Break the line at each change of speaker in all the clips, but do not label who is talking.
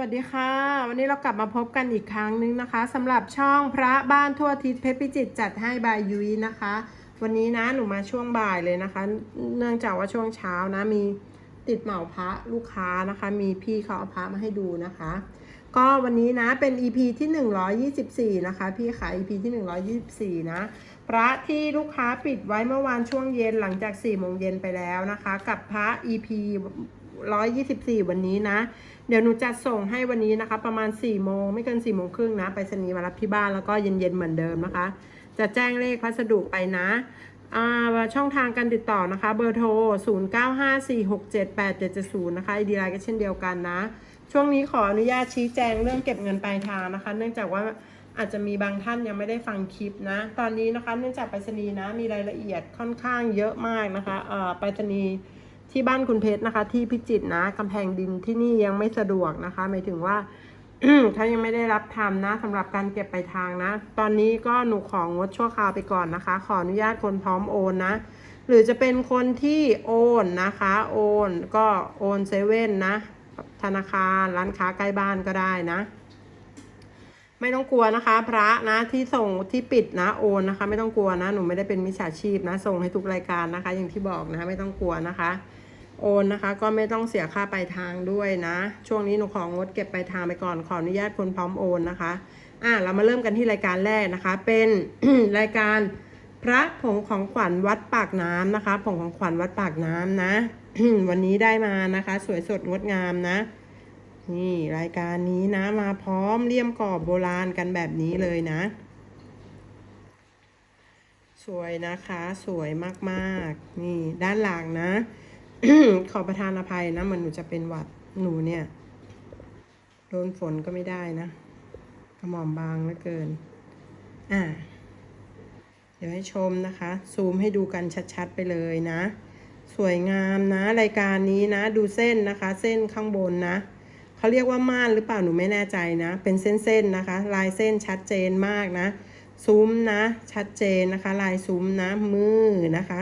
วัสดีค่ะ วันนี้เรากลับมาพบกันอีกครั้งนึงนะคะสำหรับช่องพระบ้านทั่วทิศเพชรพิจิตรจัดให้บายยุ้ยนะคะ วันนี้นะหนูมาช่วงบ่ายเลยนะคะ เนื่องจากว่าช่วงเช้านะมีติดเหมาพระลูกค้านะคะ มีพี่เขาเอาพระมาให้ดูนะคะ ก็วันนี้นะเป็น EP ที่ 124 นะคะ พี่ขาย EP ที่ 124 นะ พระที่ลูกค้าปิดไว้เมื่อวานช่วงเย็นหลังจาก4โมงเย็นไปแล้วนะคะ กับพระ EP 124 วันนี้นะ เดี๋ยวหนูจัดส่งให้วันนี้นะคะ ประมาณ4โมงไม่เกิน4โมงครึ่งนะไปรษณีย์มารับที่บ้านแล้วก็เย็นๆเหมือนเดิมนะคะ จะแจ้งเลขพัสดุไปนะช่องทางการติดต่อนะคะ เบอร์โทร 0954678770 นะคะไอดีไลน์ก็เช่นเดียวกันนะ ช่วงนี้ขออนุญาตชี้แจงเรื่องเก็บเงินปลายทางนะคะ เนื่องจากว่าอาจจะมีบางท่านยังไม่ได้ฟังคลิปนะ ตอนนี้นะคะ เนื่องจากไปรษณีย์นะมีรายละเอียดค่อนข้างเยอะมากนะคะไปรษณีย์ ที่บ้านคุณเพชรนะคะ ที่พิจิตรนะกำแพงดินที่นี่ยังไม่สะดวกนะคะหมายถึงว่าเขายังไม่ได้รับทำนะสำหรับการเก็บปลายทางนะ ตอนนี้ก็หนูของงดชั่วคราวไปก่อนนะคะ ขออนุญาตคนพร้อมโอนนะ หรือจะเป็นคนที่โอนนะคะ โอนก็โอนเซเว่นนะ ธนาคารร้านค้าใกล้บ้านก็ได้นะ ไม่ต้องกลัวนะคะ พระนะที่ส่งที่ปิดนะโอนนะคะ ไม่ต้องกลัวนะ หนูไม่ได้เป็นมิจฉาชีพนะ ส่งให้ทุกรายการนะคะ อย่างที่บอกนะไม่ต้องกลัวนะคะ โอนนะคะก็ไม่ต้องเสียค่าปลายทางด้วยนะ ช่วงนี้หนูของงดเก็บปลายทางไปก่อนขออนุญาตคนพร้อมโอนนะคะอะเรามาเริ่มกันที่รายการแรกนะคะ เป็นรายการพระผงของขวัญวัดปากน้ำนะคะผงของขวัญวัดปากน้ำนะ วันนี้ได้มานะคะ สวยสดงดงามนะ นี่รายการนี้นะมาพร้อมเลี่ยมกรอบโบราณกันแบบนี้เลยนะ สวยนะคะ สวยมากๆ นี่ด้านหลังนะ ขอประทานอภัยนะเหมันหนูจะเป็นหวัดหนูเนี่ย โดนฝนก็ไม่ได้นะกระหม่อมบางเหลือเกิน อ่า เดี๋ยวให้ชมนะคะ ซูมให้ดูกันชัดๆไปเลยนะ สวยงามนะ รายการนี้นะ ดูเส้นนะคะ เส้นข้างบนนะเขาเรียกว่าม่านหรือเปล่าหนูไม่แน่ใจนะ เป็นเส้นๆนะคะ ลายเส้นชัดเจนมากนะ ซุ้มนะ ชัดเจนนะคะ ลายซุ้มนะมือนะคะ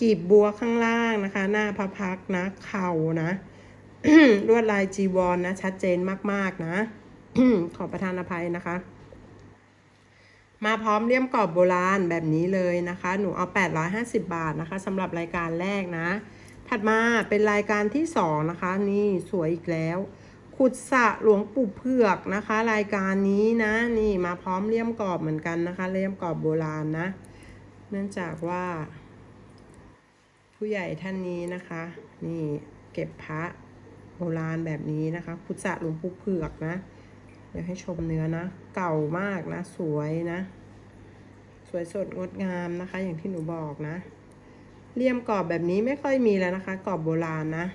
กีบบัวข้างล่างนะคะ หน้าพระพักนะ เข่านะลวดลายจีวรนนะ ชัดเจนมากๆนะขอประทานอภัยนะคะ มาพร้อมเลี่ยมกรอบโบราณแบบนี้เลยนะคะ หนูเอา 850 บาทนะคะสำหรับรายการแรกนะ ถัดมาเป็นรายการที่สองนะคะ นี่สวยอีกแล้ว ขุดสระหลวงปู่เผือกนะคะ รายการนี้นะ นี่มาพร้อมเลี่ยมกรอบเหมือนกันนะคะ เลี่ยมกรอบโบราณนะ เนื่องจากว่า ผู้ใหญ่ท่านนี้นะคะ นี่เก็บพระโบราณแบบนี้นะคะขุดสระหลวงปู่เผือกนะ เดี๋ยวให้ชมเนื้อนะ เก่ามากนะ สวยนะ สวยสดงดงามนะคะ อย่างที่หนูบอกนะเลี่ยมกรอบแบบนี้ไม่ค่อยมีแล้วนะคะ กรอบโบราณนะ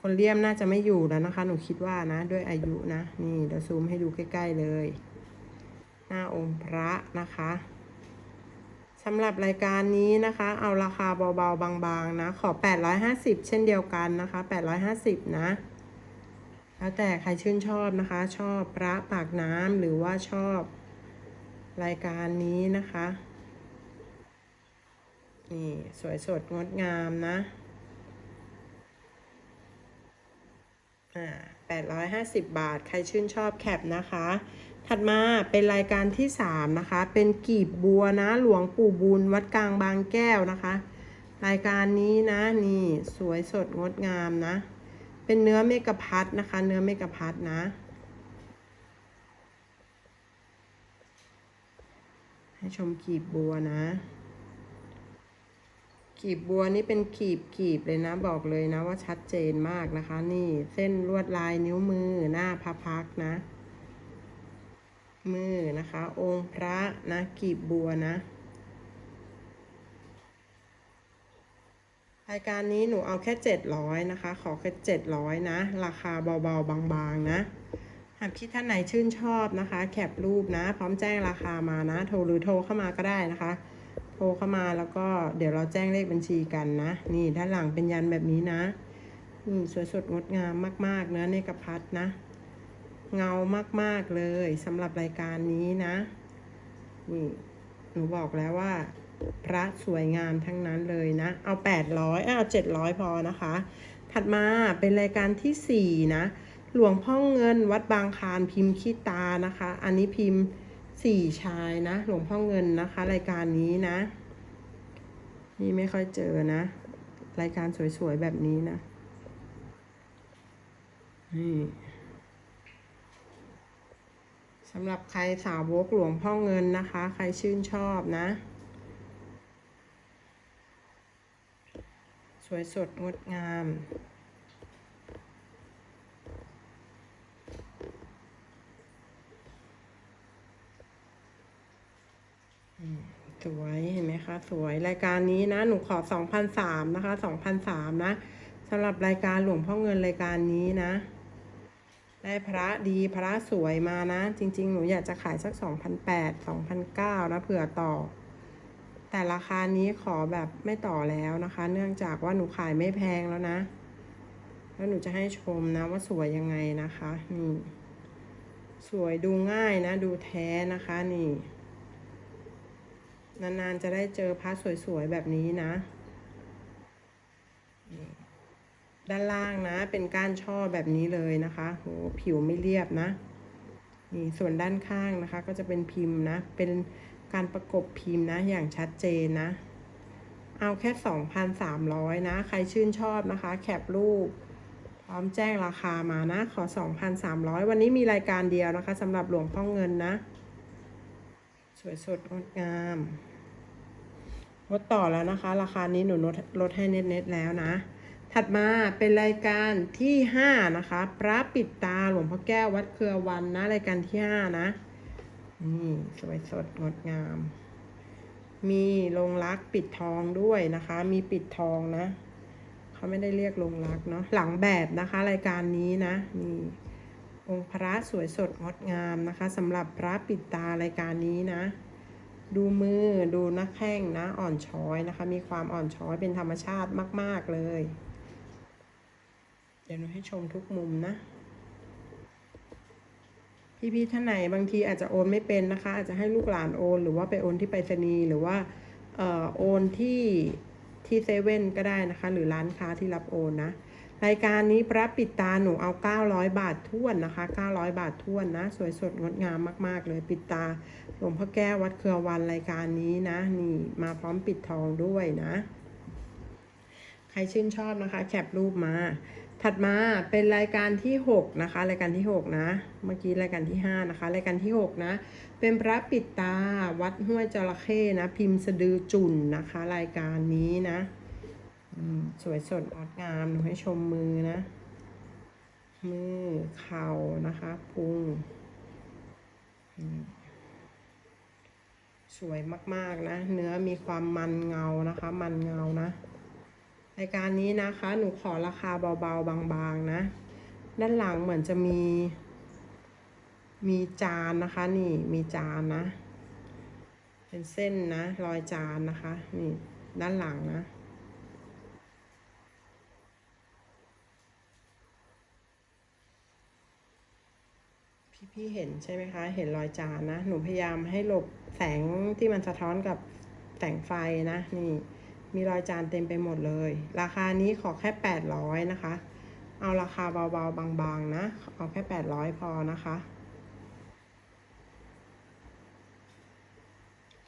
คนเลี่ยมน่าจะไม่อยู่แล้วนะคะ หนูคิดว่านะ ด้วยอายุนะ นี่เดี๋ยวซูมให้ดูใกล้ ๆเลย หน้าองค์พระนะคะำหรับรายการนี้นะคะ เอาราคาเบาๆบางๆนะ ขอ 850 เช่นเดียวกันนะคะ 850 นะ แล้วแต่ใครชื่นชอบนะคะ ชอบพระปากน้ำหรือว่าชอบรายการนี้นะคะ นี่สวยสดงดงามนะ อ่าแปดร้อยห้าสิบบาท ใครชื่นชอบแคปนะคะ ถัดมาเป็นรายการที่สามนะคะ เป็นกีบบัวนะ หลวงปู่บุญวัดกลางบางแก้วนะคะ รายการนี้นะนี่สวยสดงดงามนะ เป็นเนื้อเมกะพัดนะคะ เนื้อเมกะพัดนะให้ชมกีบบัวนะ กีบบัวนี่เป็นกีบกีบเลยนะ บอกเลยนะว่าชัดเจนมากนะคะ นี่เส้นลวดลายนิ้วมือหน้าพระพักนะ มือนะคะ องค์พระนะกีบบัวนะรายการนี้หนูเอาแค่ 700 นะคะ ขอแค่ 700 นะ ราคาเบาๆ บางๆ นะหากพี่ท่านไหนชื่นชอบนะคะ แคปรูปนะ พร้อมแจ้งราคามานะ โทรหรือโทรเข้ามาก็ได้นะคะ โทรเข้ามาแล้วก็เดี๋ยวเราแจ้งเลขบัญชีกันนะ นี่ด้านหลังเป็นยันแบบนี้นะนี่สวยสดงดงามมากๆเนื้อเนกะพัดนะ เงามาก ๆ เลยสำหรับรายการนี้นะนี่หนูบอกแล้วว่า พระสวยงามทั้งนั้นเลยนะ เอา800เอา700 พอนะคะ ถัดมาเป็นรายการที่ 4 นะ หลวงพ่อเงินวัดบางคานพิมพ์ขี้ตานะคะ อันนี้พิมพ์สี่ชายนะ หลวงพ่อเงินนะคะ รายการนี้นะ นี่ไม่ค่อยเจอนะ รายการสวยๆแบบนี้นะนี่ สำหรับใครสาวกหลวงพ่อเงินนะคะ ใครชื่นชอบนะ สวยสดงดงาม สวยเห็นไหมคะ สวยรายการนี้นะ หนูขอ2,003นะคะ2,003นะสำหรับรายการหลวงพ่อเงินรายการนี้นะ ได้พระดีพระสวยมานะ จริง ๆ หนูอยากจะขายสัก2,008 2,009นะเผื่อต่อ แต่ราคานี้ขอแบบไม่ต่อแล้วนะคะ เนื่องจากว่าหนูขายไม่แพงแล้วนะ แล้วหนูจะให้ชมนะว่าสวยยังไงนะคะนี่สวยดูง่ายนะ ดูแท้นะคะนี่ นานๆจะได้เจอพระสวยๆแบบนี้นะนี่ ด้านล่างนะ เป็นก้านช่อแบบนี้เลยนะคะโหผิวไม่เรียบนะนี่ส่วนด้านข้างนะคะ ก็จะเป็นพิมพ์นะ เป็นการประกบพิมพ์นะ อย่างชัดเจนนะ เอาแค่ 2,300 นะ ใครชื่นชอบนะคะ แคปรูป พร้อมแจ้งราคามานะ ขอ 2,300 วันนี้มีรายการเดียวนะคะสำหรับหลวงพ่อเงินนะ สวยสดงดงามลดต่อแล้วนะคะ ราคานี้หนูลดลดให้เน็ตๆแล้วนะ ถัดมาเป็นรายการที่ 5 นะคะ พระปิดตาหลวงพ่อแก้ววัดเครือวันนะ รายการที่ 5 นะ นี่สวยสดงดงาม มีลงรักปิดทองด้วยนะคะ มีปิดทองนะ เขาไม่ได้เรียกลงรักเนาะหลังแบบนะคะ รายการนี้นะ นี่องค์พระสวยสดงดงามนะคะสำหรับพระปิดตารายการนี้นะ ดูมือดูหน้าแข้งนะ อ่อนช้อยนะคะ มีความอ่อนช้อยเป็นธรรมชาติมาก ๆ เลย ดี๋ยวหนูให้ชมทุกมุมนะ พี่ๆท่านไหนบางทีอาจจะโอนไม่เป็นนะคะ อาจจะให้ลูกหลานโอน หรือว่าไปโอนที่ไปรษณีย์หรือว่าเอ่อโอนที่ที่เซเว่นก็ได้นะคะ หรือร้านค้าที่รับโอนนะรายการนี้พระปิดตาหนูเอา 900 บาทท้วนนะคะ 900 บาทท้วนนะ สวยสดงดงามมาก ๆ เลยปิดตาหลวงพ่อแก้ววัดเครือวันรายการนี้นะ นี่มาพร้อมปิดทองด้วยนะ ใครชื่นชอบนะคะ แคปรูปมา ถัดมาเป็นรายการที่ 6 นะคะ รายการที่ 6 นะ เมื่อกี้รายการที่ 5 นะคะ รายการที่ 6 นะ เป็นพระปิดตาวัดห้วยจระเข้นะ พิมพ์สะดือจุ่นนะคะ รายการนี้นะอืมสวยสดงดงามหนูให้ชมมือนะ มือเข่านะคะพุงอืมสวยมาก ๆ นะ เนื้อมีความมันเงานะคะ มันเงานะ รายการนี้นะคะ หนูขอราคาเบาๆ บางๆ นะ ด้านหลังเหมือนจะมี มีจานนะคะ นี่มีจานนะ เป็นเส้นนะ รอยจานนะคะ นี่ด้านหลังนะพี่ๆเห็นใช่ไหมคะ เห็นรอยจานนะ หนูพยายามให้หลบแสงที่มันสะท้อนกับแสงไฟนะ นี่ มีรอยจานเต็มไปหมดเลย ราคานี้ขอแค่ 800 นะคะ เอาราคาเบาๆบางๆนะ เอาแค่ 800 พอนะคะ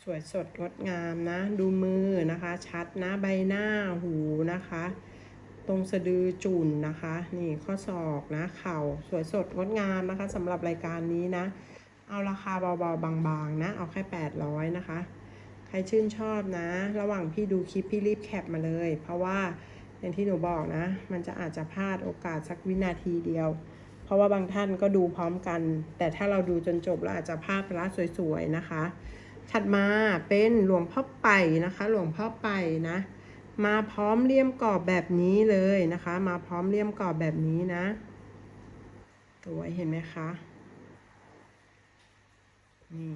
สวยสดงดงามนะ ดูมือนะคะ ชัดนะ ใบหน้าหูนะคะ ตรงสะดือจุ่นนะคะ นี่ข้อศอกนะ เข่าสวยสดงดงามนะคะสำหรับรายการนี้นะ เอาราคาเบาๆบางๆนะ เอาแค่ 800 นะคะ ครชื่นชอบนะ ระหว่างพี่ดูคลิปพี่รีบแคปมาเลย เพราะว่าอย่างที่หนูบอกนะ มันจะอาจจะพลาดโอกาสสักวินาทีเดียว เพราะว่าบางท่านก็ดูพร้อมกัน แต่ถ้าเราดูจนจบเราอาจจะพลาดไปละสวยๆนะคะถัดมาเป็นหลวงพ่อไปนะคะ หลวงพ่อไปนะ มาพร้อมเลี่ยมกรอบแบบนี้เลยนะคะ มาพร้อมเลี่ยมกรอบแบบนี้นะสวยเห็นไหมคะนี่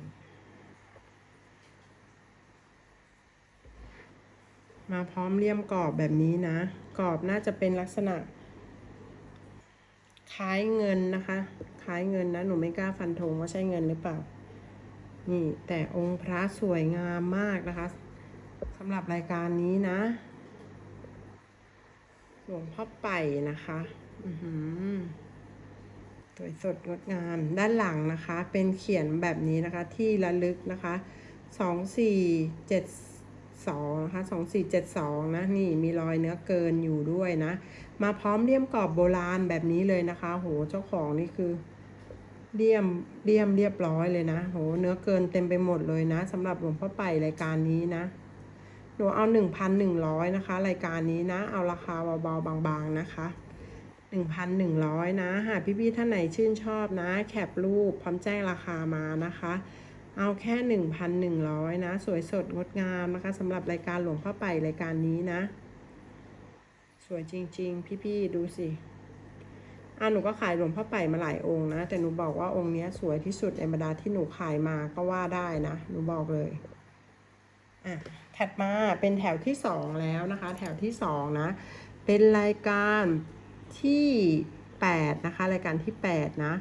มาพร้อมเลี่ยมกรอบแบบนี้นะ กรอบน่าจะเป็นลักษณะ คล้ายเงินนะคะ คล้ายเงินนะ หนูไม่กล้าฟันธงว่าใช่เงินหรือเปล่า นี่แต่องค์พระสวยงามมากนะคะสำหรับรายการนี้นะ หลวงพ่อไปนะคะอือหือสวยสดงดงาม ด้านหลังนะคะ เป็นเขียนแบบนี้นะคะ ที่ระลึกนะคะสองสี่เจ็ด สองนะคะสองสี่เจ็ดสองนะ นี่มีรอยเนื้อเกินอยู่ด้วยนะ มาพร้อมเลี่ยมกรอบโบราณแบบนี้เลยนะคะ โหเจ้าของนี่คือเลี่ยมเลี่ยมเรียบร้อยเลยนะ โห เนื้อเกินเต็มไปหมดเลยนะสำหรับหลวงพ่อไปรายการนี้นะ หนูเอาหนึ่งพันหนึ่งร้อยนะคะ รายการนี้นะ เอาราคาเบาๆบางๆนะคะ 1,100 นะ หากพี่ๆท่านไหนชื่นชอบนะ แคปรูปพร้อมแจ้งราคามานะคะ เอาแค่ 1,100 นะ สวยสดงดงามนะคะสำหรับรายการหลวงพ่อไปรายการนี้นะ สวยจริง ๆ พี่ๆดูสิอะหนูก็ขายหลวงพ่อไปมาหลายองค์นะ แต่หนูบอกว่าองค์นี้สวยที่สุดในบรรดาที่หนูขายมาก็ว่าได้นะ หนูบอกเลยอะถัดมาเป็นแถวที่สองแล้วนะคะ แถวที่สองนะ เป็นรายการที่แปดนะคะรายการที่แปดนะ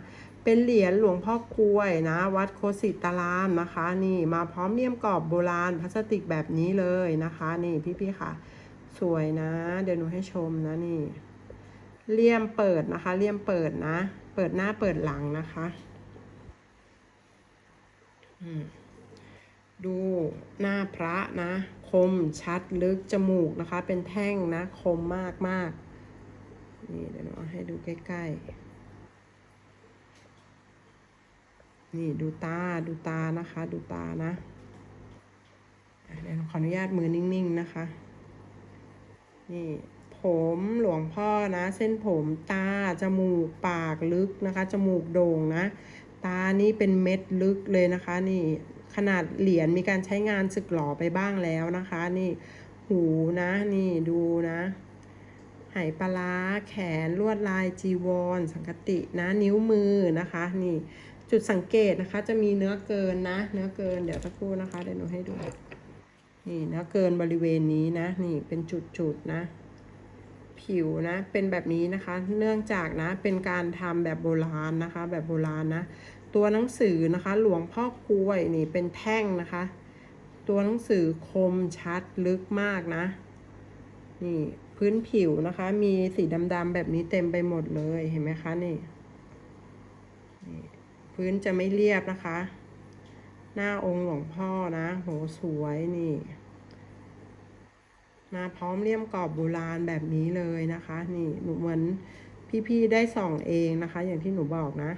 เป็นเหรียญหลวงพ่อกล้วยนะ วัดโคสิตารามนะคะ นี่มาพร้อมเลี่ยมกรอบโบราณพลาสติกแบบนี้เลยนะคะ นี่พี่ๆค่ะ สวยนะ เดี๋ยวหนูให้ชมนะนี่เลี่ยมเปิดนะคะเลี่ยมเปิดนะ เปิดหน้าเปิดหลังนะคะอืมดูหน้าพระนะ คมชัดลึกจมูกนะคะ เป็นแท่งนะ คมมากมากนี่เดี๋ยวหนูให้ดูใกล้ๆ นี่ดูตาดูตานะคะ ดูตานะเดี๋ยวขออนุญาตมือนิ่งๆนะคะ นี่ผมหลวงพ่อนะ เส้นผมตา จมูกปากลึกนะคะ จมูกโด่งนะ ตานี่เป็นเม็ดลึกเลยนะคะ นี่ขนาดเหรียญมีการใช้งานสึกหลอไปบ้างแล้วนะคะ นี่หูนะนี่ดูนะไหปลาแขนลวดลายจีวร สังกตินะนิ้วมือนะคะ นี่ จุดสังเกตนะคะ จะมีเนื้อเกินนะ เนื้อเกินเดี๋ยวสักครู่นะคะเดี๋ยวหนูให้ดู นี่เนื้อเกินบริเวณนี้นะ นี่เป็นจุดๆนะ ผิวนะ เป็นแบบนี้นะคะ เนื่องจากนะ เป็นการทำแบบโบราณนะคะ แบบโบราณนะ ตัวหนังสือนะคะ หลวงพ่อกล้วยนี่เป็นแท่งนะคะ ตัวหนังสือคมชัดลึกมากนะ นี่พื้นผิวนะคะ มีสีดำๆแบบนี้เต็มไปหมดเลยเห็นไหมคะนี่นี่ พื้นจะไม่เรียบนะคะ หน้าองค์หลวงพ่อนะโหสวยนี่มาพร้อมเลี่ยมกรอบโบราณแบบนี้เลยนะคะ นี่หนูเหมือนพี่ๆได้ส่องเองนะคะ อย่างที่หนูบอกนะ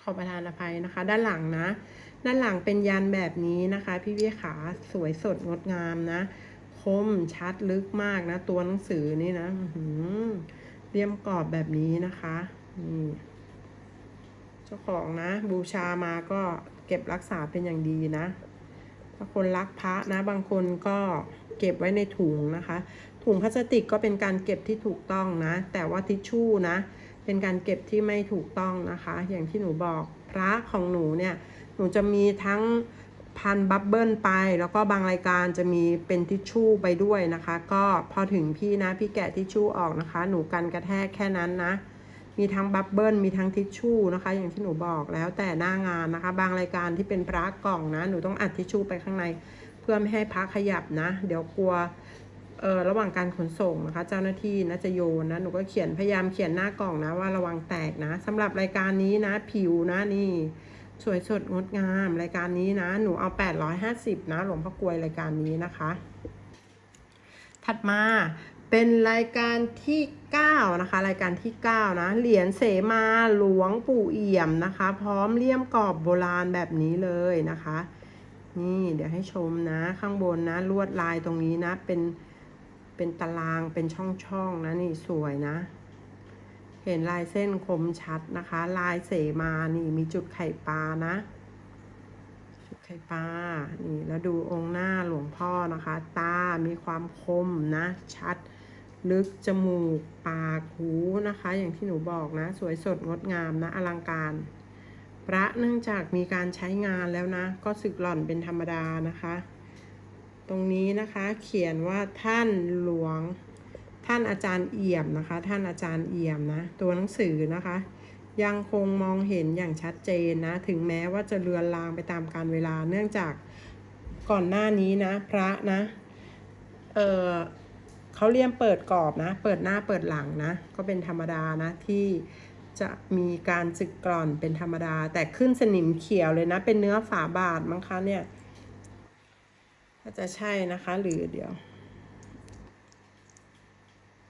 ขอประทานอภัยนะคะ ด้านหลังนะ ด้านหลังเป็นยันแบบนี้นะคะ พี่พี่ขาสวยสดงดงามนะ คมชัดลึกมากนะ ตัวหนังสือนี่นะเลี่ยมกรอบแบบนี้นะคะนี่ จ้าของนะ บูชามาก็เก็บรักษาเป็นอย่างดีนะ ถ้าคนรักพระนะบางคนก็เก็บไว้ในถุงนะคะ ถุงพลาสติกก็เป็นการเก็บที่ถูกต้องนะ แต่ว่าทิชชู่นะ เป็นการเก็บที่ไม่ถูกต้องนะคะ อย่างที่หนูบอกพระของหนูเนี่ย หนูจะมีทั้งพันบับเบิลไป แล้วก็บางรายการจะมีเป็นทิชชู่ไปด้วยนะคะ ก็พอถึงพี่นะ พี่แกะทิชชู่ออกนะคะ หนูกันกระแทกแค่นั้นนะ มีทั้งบับเบิลมีทั้งทิชชู่นะคะ อย่างที่หนูบอกแล้วแต่หน้างานนะคะ บางรายการที่เป็นพระกล่องนะ หนูต้องอัดทิชชู่ไปข้างใน เพื่อไม่ให้พระขยับนะ เดี๋ยวกลัวเออระหว่างการขนส่งนะคะ เจ้าหน้าที่นะจะโยนนะหนูก็เขียนพยายามเขียนหน้ากล่องนะว่าระวังแตกนะสำหรับรายการนี้นะ ผิวนะนี่ สวยสดงดงาม รายการนี้นะ หนูเอา 850 นะหลวงพ่อกลวยรายการนี้นะคะ ถัดมาเป็นรายการที่ 9นะคะ รายการที่ 9 นะ เหรียญเสมาหลวงปู่เอี่ยมนะคะ พร้อมเลี่ยมกรอบโบราณแบบนี้เลยนะคะ นี่เดี๋ยวให้ชมนะข้างบนนะ ลวดลายตรงนี้นะ เป็นเป็นตารางเป็นช่องๆนะนี่สวยนะ เห็นลายเส้นคมชัดนะคะ ลายเสมานี่มีจุดไข่ปลานะจุดไข่ปลา นี่ แล้วดูองค์หน้าหลวงพ่อนะคะ ตา มีความคมนะ ชัด ลึกจมูก ปากหูนะคะ อย่างที่หนูบอกนะ สวยสดงดงามนะอลังการ พระเนื่องจากมีการใช้งานแล้วนะ ก็สึกหล่อนเป็นธรรมดานะคะ ตรงนี้นะคะเขียนว่าท่านหลวง ท่านอาจารย์เอี่ยมนะคะ ท่านอาจารย์เอี่ยมนะ ตัวหนังสือนะคะ ยังคงมองเห็นอย่างชัดเจนนะ ถึงแม้ว่าจะเลือนลางไปตามกาลเวลา เนื่องจากก่อนหน้านี้นะ พระนะ เอ่อ เขาเรียมเปิดกรอบนะ เปิดหน้าเปิดหลังนะ ก็เป็นธรรมดานะที่จะมีการสึกกร่อนเป็นธรรมดา แต่ขึ้นสนิมเขียวเลยนะ เป็นเนื้อฝาบาทมั้งคะเนี่ยก็จะใช่นะคะหรือเดี๋ยว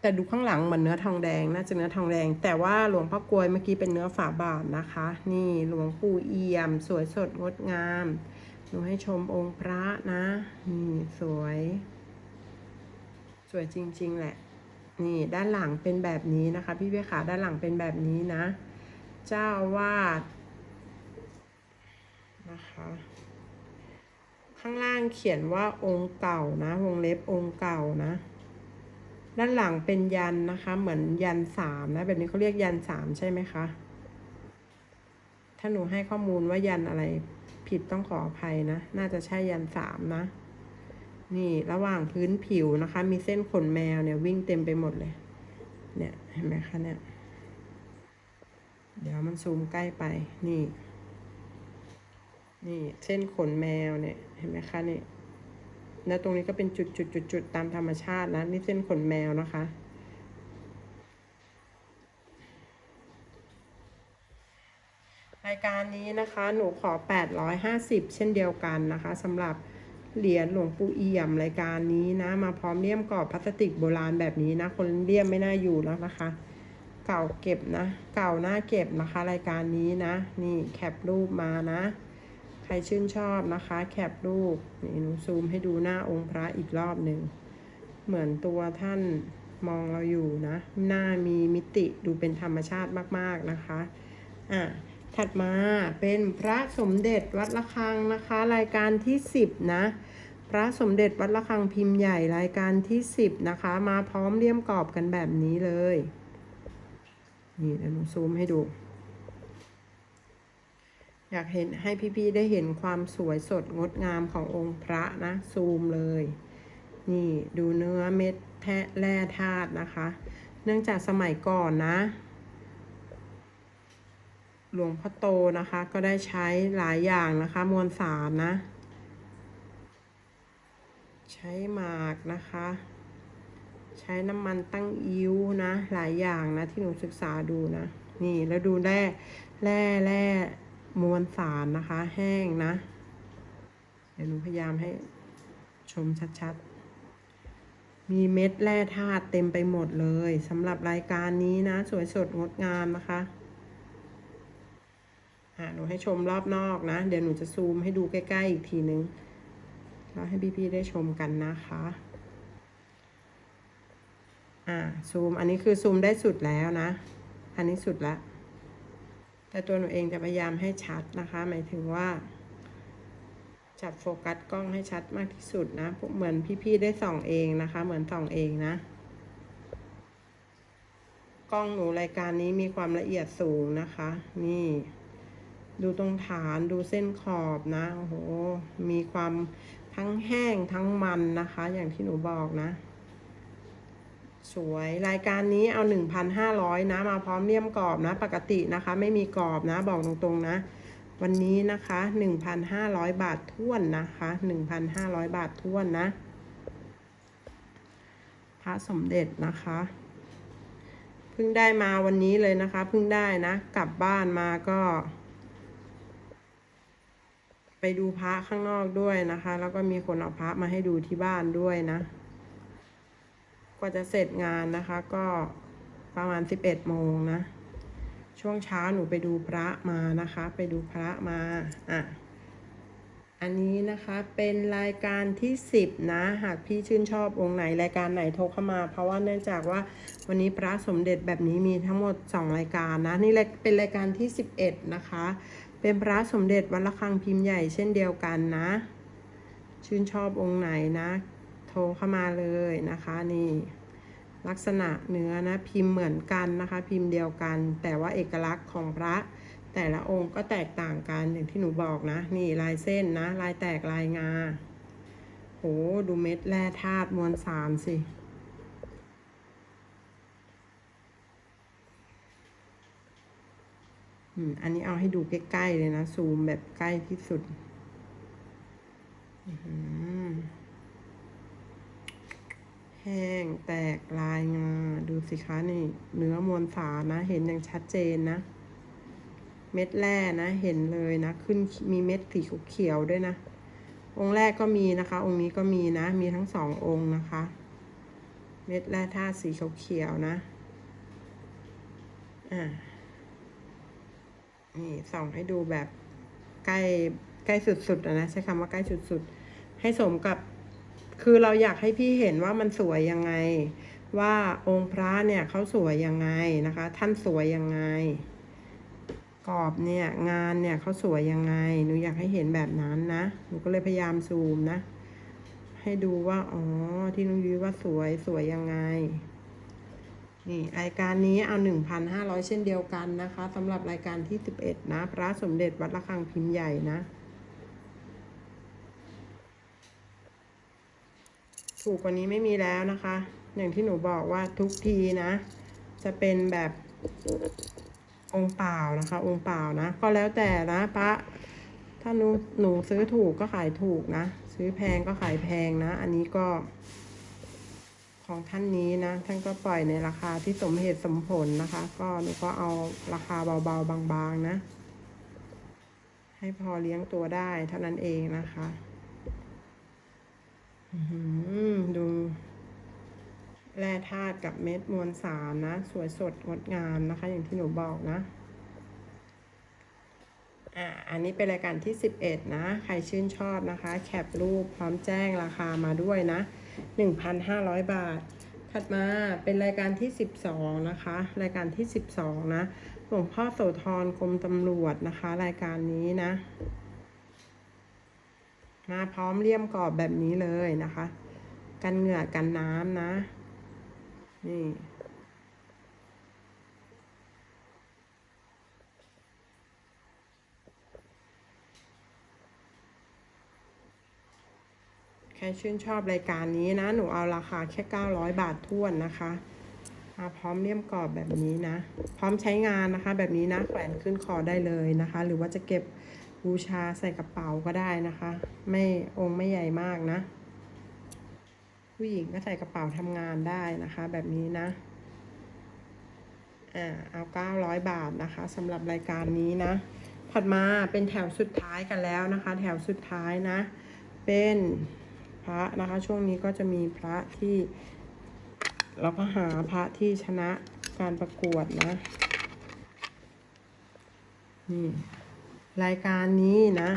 แต่ดูข้างหลังเหมือนเนื้อทองแดงน่าจะเนื้อทองแดง แต่ว่าหลวงพ่อกลวยเมื่อกี้เป็นเนื้อฝาบาทนะคะ นี่หลวงปู่เอี่ยม สวยสดงดงามหนูให้ชมองค์พระนะนี่สวย สวยจริง ๆ แหละ นี่ด้านหลังเป็นแบบนี้นะคะ พี่เวขาด้านหลังเป็นแบบนี้นะ เจ้าอาวาดนะคะ ข้างล่างเขียนว่าองค์เก่านะ วงเล็บองค์เก่านะ ด้านหลังเป็นยันนะคะ เหมือนยันสามนะ แบบนี้เขาเรียกยันสามใช่ไหมคะ ถ้าหนูให้ข้อมูลว่ายันอะไรผิดต้องขออภัยนะ น่าจะใช่ยันสามนะ นี่ระหว่างพื้นผิวนะคะ มีเส้นขนแมวเนี่ยวิ่งเต็มไปหมดเลย เนี่ยเห็นไหมคะเนี่ย เดี๋ยวมันซูมใกล้ไปนี่ นี่เส้นขนแมวเนี่ยเห็นไหมคะนี่แล้วตรงนี้ก็เป็นจุดจุดจุดจุดตามธรรมชาตินะนี่เส้นขนแมวนะคะ รายการนี้นะคะ หนูขอ 850 เช่นเดียวกันนะคะสำหรับ เหรียญหลวงปู่เอี่ยมรายการนี้นะ มาพร้อมเลี่ยมกรอบพลาสติกโบราณแบบนี้นะ คนเลี่ยมไม่น่าอยู่แล้วนะคะ เก่าเก็บนะ เก่าหน้าเก็บนะคะ รายการนี้นะ นี่แคปรูปมานะ ใครชื่นชอบนะคะ แคปรูปนี่หนูซูมให้ดูหน้าองค์พระอีกรอบหนึ่งเหมือนตัวท่านมองเราอยู่นะ หน้ามีมิติดูเป็นธรรมชาติมาก ๆนะคะ อะ ถัดมาเป็นพระสมเด็จวัดระฆังนะคะ รายการที่ 10 นะ พระสมเด็จวัดระฆังพิมพ์ใหญ่รายการที่ 10 นะคะ มาพร้อมเลี่ยมกรอบกันแบบนี้เลย นี่เดี๋ยวหนูซูมให้ดู อยากเห็นให้พี่ๆได้เห็นความสวยสดงดงามขององค์พระนะ ซูมเลย นี่ดูเนื้อเม็ดแทะแร่ธาตุนะคะ เนื่องจากสมัยก่อนนะ หลวงพ่อโตนะคะ ก็ได้ใช้หลายอย่างนะคะ มวลสารนะ ใช้หมากนะคะ ใช้น้ำมันตั้งอิ้วนะ หลายอย่างนะ ที่หนูศึกษาดูนะ นี่แล้วดูแร่แร่แร่มวลสารนะคะ แห้งนะ เดี๋ยวหนูพยายามให้ชมชัดๆมีเม็ดแร่ธาตุเต็มไปหมดเลยสำหรับรายการนี้นะ สวยสดงดงามนะคะ อะหนูให้ชมรอบนอกนะ เดี๋ยวหนูจะซูมให้ดูใกล้ ๆ อีกทีนึง แล้วให้พี่ๆได้ชมกันนะคะอ่าซูม อันนี้คือซูมได้สุดแล้วนะ อันนี้สุดล้วแต่ตัวหนูเองจะพยายามให้ชัดนะคะ หมายถึงว่า จับโฟกัสกล้องให้ชัดมากที่สุดนะ เหมือนพี่ๆได้ส่องเองนะคะ เหมือนส่องเองนะ กล้องหนูรายการนี้มีความละเอียดสูงนะคะ นี่ ดูตรงฐานดูเส้นขอบนะโอ้โหมีความทั้งแห้งทั้งมันนะคะ อย่างที่หนูบอกนะ สวยรายการนี้เอา 1,500 นะ มาพร้อมเลี่ยมกรอบนะ ปกตินะคะ ไม่มีกรอบนะ บอกตรงๆนะ วันนี้นะคะ 1,500 บาทท้วนนะคะ 1,500 บาทท้วนนะ พระสมเด็จนะคะเพิ่งได้มาวันนี้เลยนะคะเพิ่งได้นะ กลับบ้านมาก็ ไปดูพระข้างนอกด้วยนะคะ แล้วก็มีคนเอาพระมาให้ดูที่บ้านด้วยนะกว่าจะเสร็จงานนะคะ ก็ประมาณ11โมงนะ ช่วงเช้าหนูไปดูพระมานะคะ ไปดูพระมาอะอันนี้นะคะเป็นรายการที่ 10 นะ หากพี่ชื่นชอบองค์ไหนรายการไหนโทรเข้ามา เพราะว่าเนื่องจากว่าวันนี้พระสมเด็จแบบนี้มีทั้งหมด 2 รายการนะ นี่เป็นรายการที่ 11 นะคะ เป็นพระสมเด็จวัดระฆังพิมพ์ใหญ่เช่นเดียวกันนะ ชื่นชอบองค์ไหนนะ โทรเข้ามาเลยนะคะนี่ลักษณะเนื้อนะพิมพ์เหมือนกันนะคะ พิมพ์เดียวกัน แต่ว่าเอกลักษณ์ของพระ แต่ละองค์ก็แตกต่างกันอย่างที่หนูบอกนะ นี่ลายเส้นนะ ลายแตกลายงาโหดูเม็ดแร่ธาตุมวลสารสิ อันนี้เอาให้ดูใกล้ๆเลยนะ ซูมแบบใกล้ที่สุดแห้งแตกลายงาดูสิคะนี่ เนื้อมวลสารนะ เห็นอย่างชัดเจนนะ เม็ดแร่นะ เห็นเลยนะ ขึ้นมีเม็ดสีเขียวด้วยนะ องค์แรกก็มีนะคะ องค์นี้ก็มีนะ มีทั้งสององค์นะคะ เม็ดแร่ธาตุสีเขียวๆนะ อ่า นี่ส่องให้ดูแบบใกล้ใกล้สุดๆอะนะใช้คำว่าใกล้สุดๆให้สมกับ คือเราอยากให้พี่เห็นว่ามันสวยยังไง ว่าองค์พระเนี่ยเขาสวยยังไงนะคะ ท่านสวยยังไง กรอบเนี่ยงานเนี่ยเขาสวยยังไงหนูอยากให้เห็นแบบนั้นนะหนูก็เลยพยายามซูมนะ ให้ดูว่าอ๋อที่นุ้ยว่าสวยสวยยังไง นี่รายการนี้เอา 1,500 เช่นเดียวกันนะคะสำหรับรายการที่ 11 นะ พระสมเด็จวัดระฆังพิมพ์ใหญ่นะ ถูกกว่านี้ไม่มีแล้วนะคะ อย่างที่หนูบอกว่าทุกทีนะ จะเป็นแบบองค์เปล่านะคะ องค์เปล่านะ ก็แล้วแต่นะพระถ้าหนูหนูซื้อถูกก็ขายถูกนะ ซื้อแพงก็ขายแพงนะ อันนี้ก็ ของท่านนี้นะ ท่านก็ปล่อยในราคาที่สมเหตุสมผลนะคะ ก็หนูก็เอาราคาเบาๆบางๆนะ ให้พอเลี้ยงตัวได้เท่านั้นเองนะคะอื้อหือดูแร่ธาตุกับเม็ดมวลสารนะ สวยสดงดงามนะคะ อย่างที่หนูบอกนะอ่าอันนี้เป็นรายการที่ 11 นะ ใครชื่นชอบนะคะ แคปรูปพร้อมแจ้งราคามาด้วยนะ 1,500 บาท ถัดมาเป็นรายการที่ 12 นะคะ รายการที่ 12 นะหลวงพ่อโสธรกรมตำรวจนะคะ รายการนี้นะมาพร้อมเลี่ยมกรอบแบบนี้เลยนะคะ กันเหงื่อกันน้ำนะ นี่ ครชื่นชอบรายการนี้นะ หนูเอาราคาแค่ 900 บาททวนนะคะมาพร้อมเลี่ยมกรอบแบบนี้นะ พร้อมใช้งานนะคะ แบบนี้นะแขวนขึ้นคอได้เลยนะคะ หรือว่าจะเก็บบูชาใส่กระเป๋าก็ได้นะคะ ไม่องค์ไม่ใหญ่มากนะ ผู้หญิงก็ใส่กระเป๋าทำงานได้นะคะ แบบนี้นะอ่าเอา900บาทนะคะสำหรับรายการนี้นะถัดมาเป็นแถวสุดท้ายกันแล้วนะคะ แถวสุดท้ายนะ เป็น พระนะคะ ช่วงนี้ก็จะมีพระที่ เราก็หาพระที่ชนะการประกวดนะ นี่ รายการนี้นะ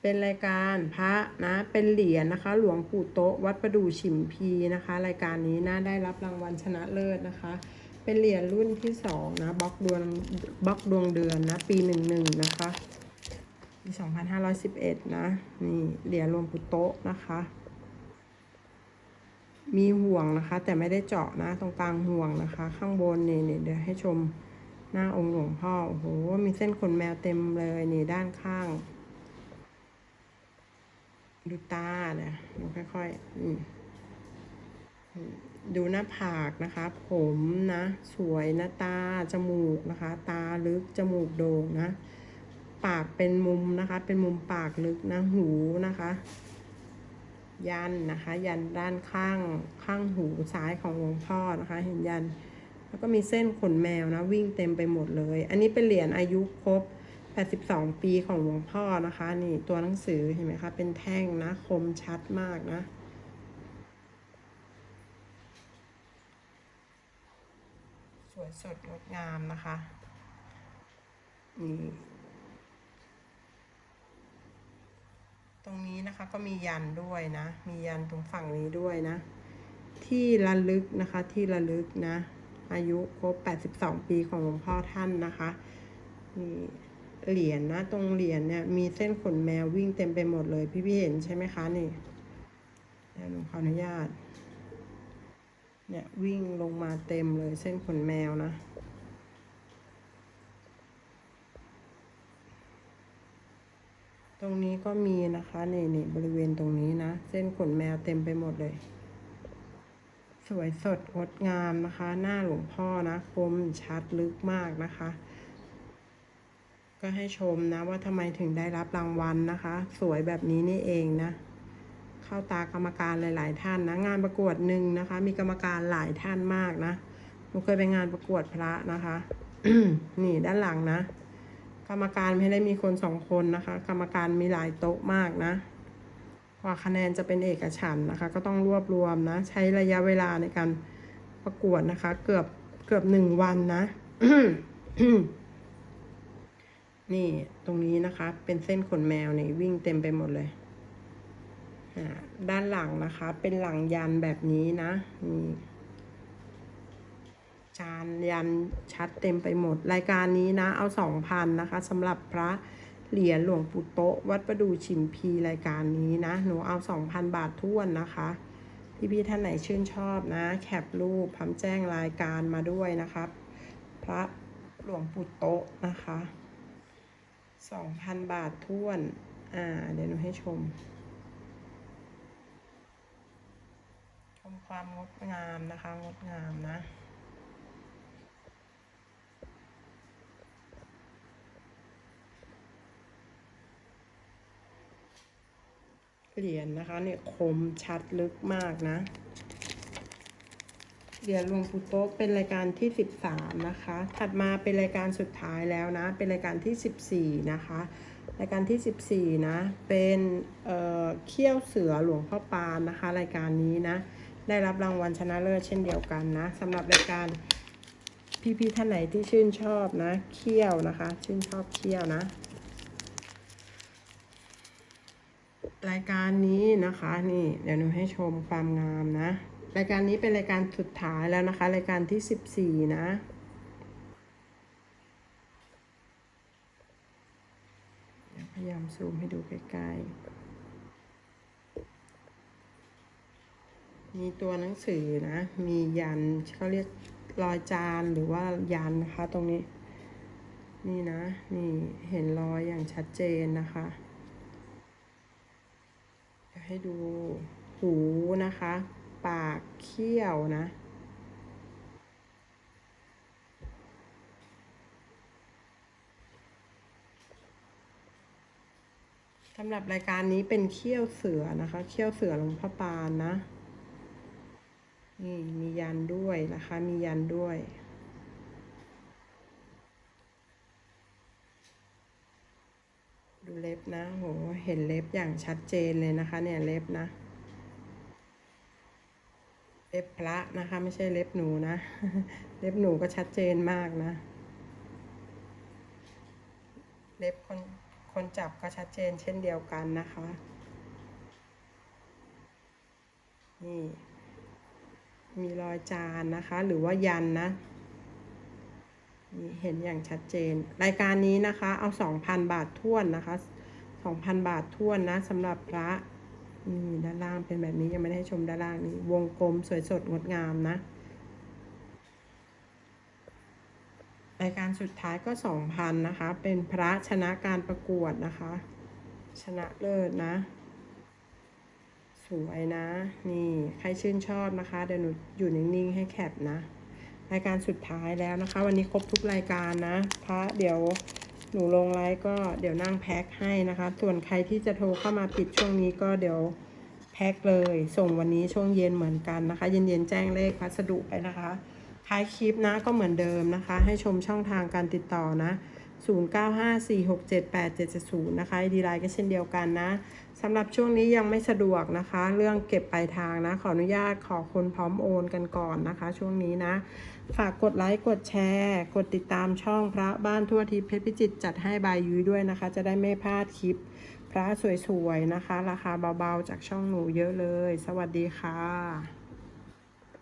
เป็นรายการพระนะ เป็นเหรียญนะคะ หลวงปู่โต๊ะวัดประดู่ฉิมพีนะคะ รายการนี้นะได้รับรางวัลชนะเลิศนะคะเป็นเหรียญรุ่นที่สองนะบล็อกดวงบล็อกดวงเดือนนะ ปีหนึ่งหนึ่งนะคะ ปีสองพันห้าร้อยสิบเอ็ดนะ นี่เหรียญหลวงปู่โตะนะคะ มีห่วงนะคะ แต่ไม่ได้เจาะนะ ตรงกลางห่วงนะคะ ข้างบนนี่นี่เดี๋ยวให้ชมหน้าองค์หลวงพ่อ โอ้โห มีเส้นขนแมวเต็มเลย นี่ด้านข้าง ดูตาเนี่ยดูค่อยๆ ดูหน้าผากนะคะ ผมนะ สวยนะตา จมูกนะคะ ตาลึก จมูกโด่งนะ ปากเป็นมุมนะคะ เป็นมุมปากลึกนะหูนะคะ ยันนะคะ ยันด้านข้างข้างหูซ้ายของหลวงพ่อนะคะ เห็นยัน แล้วก็มีเส้นขนแมวนะวิ่งเต็มไปหมดเลย อันนี้เป็นเหรียญอายุครบ 82 ปีของหลวงพ่อนะคะ นี่ตัวหนังสือเห็นไหมคะ เป็นแท่งนะคมชัดมากนะสวยสดงดงามนะคะ นี่ ตรงนี้นะคะก็มียันด้วยนะ มียันตรงฝั่งนี้ด้วยนะ ที่ระลึกนะคะที่ระลึกนะ อายุครบ 82 ปีของหลวงพ่อท่านนะคะนี่เหรียญนะ ตรงเหรียญเนี่ยมีเส้นขนแมววิ่งเต็มไปหมดเลย พี่พี่เห็นใช่ไหมคะนี่เดี๋ยวหนูขออนุญาต เนี่ยวิ่งลงมาเต็มเลยเส้นขนแมวนะ ตรงนี้ก็มีนะคะนี่นี่บริเวณตรงนี้นะ เส้นขนแมวเต็มไปหมดเลย สวยสดงดงามนะคะ หน้าหลวงพ่อนะ คมชัดลึกมากนะคะ ก็ให้ชมนะว่าทำไมถึงได้รับรางวัลนะคะ สวยแบบนี้นี่เองนะ เข้าตากรรมการหลาย ๆ ท่านนะ งานประกวดหนึ่งนะคะ มีกรรมการหลายท่านมากนะหนูเคยไปงานประกวดพระนะคะนี่ด้านหลังนะ กรรมการไม่ได้มีคนสองคนนะคะ กรรมการมีหลายโต๊ะมากนะกว่าคะแนนจะเป็นเอกฉันนะคะ ก็ต้องรวบรวมนะ ใช้ระยะเวลาในการประกวดนะคะ เกือบเกือบหนึ่งวันนะนี่ตรงนี้นะคะ เป็นเส้นขนแมวนี่วิ่งเต็มไปหมดเลยด้านหลังนะคะ เป็นหลังยันแบบนี้นะนี่ จานยันชัดเต็มไปหมด รายการนี้นะ เอาสองพันนะคะสำหรับพระเหรียญหลวงปู่โตวัดประดูชิมพีรายการนี้นะ หนูเอาสองพันบาทท้วนนะคะพี่ๆท่านไหนชื่นชอบนะ แคปรูปพร้อมแจ้งรายการมาด้วยนะครับ พระหลวงปู่โตนะคะสองพันบาทท้วน อ่า เดี๋ยวหนูให้ชม ชมความงดงามนะคะ งดงามนะ เหรียญนะคะเนี่ยคมชัดลึกมากนะ เหรียญหลวงปู่โต๊ะเป็นรายการที่ 13 นะคะ ถัดมาเป็นรายการสุดท้ายแล้วนะ เป็นรายการที่ 14 นะคะ รายการที่ 14 นะ เป็นเอ่อเขี้ยวเสือหลวงพ่อปานนะคะ รายการนี้นะ ได้รับรางวัลชนะเลิศเช่นเดียวกันนะสำหรับรายการพี่ๆท่านไหนที่ชื่นชอบนะ เขี้ยวนะคะ ชื่นชอบเขี้ยวนะ รายการนี้นะคะนี่เดี๋ยวหนูให้ชมความงามนะ รายการนี้เป็นรายการสุดท้ายแล้วนะคะ รายการที่สิบสี่นะพยายามซูมให้ดูใกล้ๆ มีตัวหนังสือนะ มียันเขาเรียกรอยจานหรือว่ายันนะคะตรงนี้ นี่นะ นี่เห็นรอยอย่างชัดเจนนะคะ ให้ดูหูนะคะ ปากเขี้ยวนะ สำหรับรายการนี้เป็นเขี้ยวเสือนะคะ เขี้ยวเสือหลวงพ่อปานนะ นี่มียันด้วยนะคะ มียันด้วย ดูเล็บนะโหเห็นเล็บอย่างชัดเจนเลยนะคะ เนี่ยเล็บนะเล็บพระนะคะ ไม่ใช่เล็บหนูนะ เล็บหนูก็ชัดเจนมากนะ เล็บคนคนจับก็ชัดเจนเช่นเดียวกันนะคะ นี่ มีรอยจานนะคะ หรือว่ายันนะ เห็นอย่างชัดเจน รายการนี้นะคะ เอาสองพันบาทท้วนนะคะสองพันบาทท้วนนะสำหรับพระนี่ด้านล่างเป็นแบบนี้ยังไม่ได้ชมด้านล่างนี้ วงกลมสวยสดงดงามนะรายการสุดท้ายก็สองพันนะคะ เป็นพระชนะการประกวดนะคะ ชนะเลิศนะ สวยนะ นี่ ใครชื่นชอบนะคะ เดี๋ยวหนูอยู่นิ่ง ๆ ให้แคปนะ รายการสุดท้ายแล้วนะคะ วันนี้ครบทุกรายการนะพระเดี๋ยวหนูลงไลฟ์ก็เดี๋ยวนั่งแพ็คให้นะคะ ส่วนใครที่จะโทรเข้ามาปิดช่วงนี้ก็เดี๋ยวแพ็คเลย ส่งวันนี้ช่วงเย็นเหมือนกันนะคะ เย็นๆแจ้งเลขพัสดุไปนะคะท้ายคลิปนะก็เหมือนเดิมนะคะ ให้ชมช่องทางการติดต่อนะ 0954678770 นะคะดีไลน์ก็เช่นเดียวกันนะสำหรับช่วงนี้ยังไม่สะดวกนะคะ เรื่องเก็บปลายทางนะ ขออนุญาตขอคนพร้อมโอนกันก่อนนะคะ ช่วงนี้นะ ฝากกดไลค์กดแชร์ กดติดตามช่องพระบ้านทั่วทิพย์เพชรพิจิตจัดให้บายยุ้ยด้วยนะคะ จะได้ไม่พลาดคลิป พระสวยๆนะคะ ราคาเบาๆจากช่องหนูเยอะเลย สวัสดีค่ะ